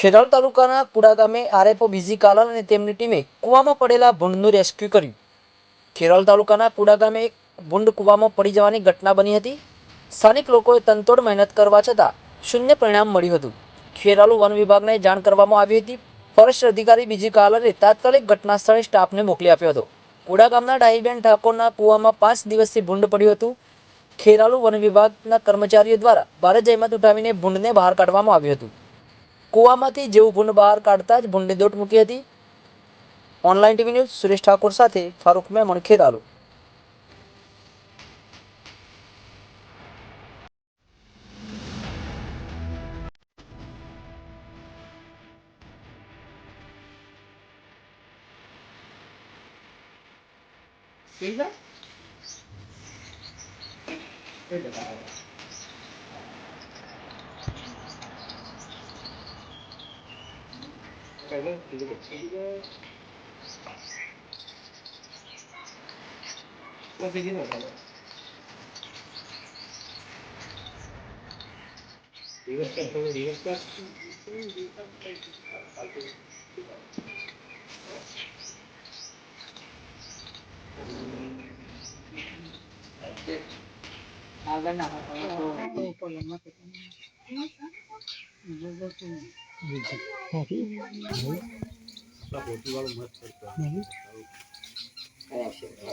ખેરાલુ તાલુકાના કુડા ગામે આરએફઓ બીજી કાલાલ અને તેમની ટીમે કૂવામાં પડેલા ભૂંડનું રેસ્ક્યુ કર્યું. ખેરાલુ તાલુકાના કુડા ગામે એક ભૂંડ કૂવામાં પડી જવાની ઘટના બની હતી. સ્થાનિક લોકોએ તનતોડ મહેનત કરવા છતાં શૂન્ય પરિણામ મળ્યું હતું. ખેરાલુ વન વિભાગને જાણ કરવામાં આવી હતી. ફોરેસ્ટ અધિકારી બીજી કાલરે તાત્કાલિક ઘટના સ્થળે સ્ટાફને મોકલી આપ્યો હતો. કુડા ગામના ડાહીબેન ઠાકોરના કૂવામાં પાંચ દિવસથી ભૂંડ પડ્યું હતું. ખેરાલુ વન વિભાગના કર્મચારીઓ દ્વારા ભારે જહેમત ઉઠાવીને ભૂંડને બહાર કાઢવામાં આવ્યું હતું. કૂવામાંથી જેવું ભૂંડ બહાર કાઢતા જ ભૂંડને દોટ મૂકી હતી online TV news Suresh Thakor સાથે Farooq Memon Kheralu Kayla, did you get two guys? What did you know, Kayla? Reverse cut, Kayla, reverse cut. I'll go now. olamadık.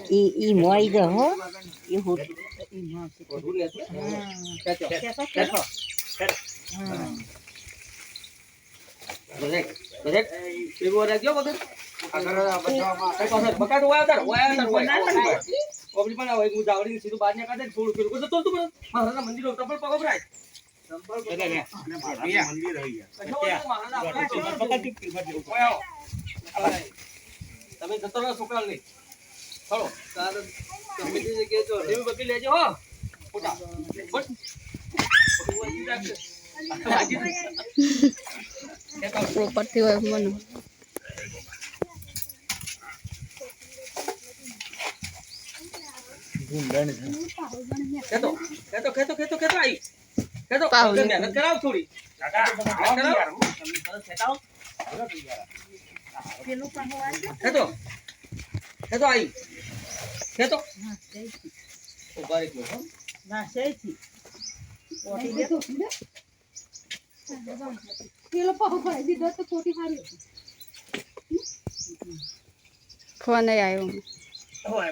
Y, y moi de ho, y ho. Correct. Correct. Ibu ada juga, Bang. Agar apa? Saya konsen. Bukan dua, Bang. Dua, Bang. ઈ મોઈ દે હો ઈ hot તમે જતો રહો છોકરા લઈ. ચાલો તમે જે જગ્યાએ જો રેવી બકી લેજો હો. ખોટા બસ. ઉપરથી હોય મને. ખેતો કેતો કેતો કેતો કેતો આઈ. કેતો પાવ તમે મહેનત કરાવ થોડી. કેતો કેતો આઈ. કેતો. ઊભા રહી ગયો હો ફોન. આવ્યો હોય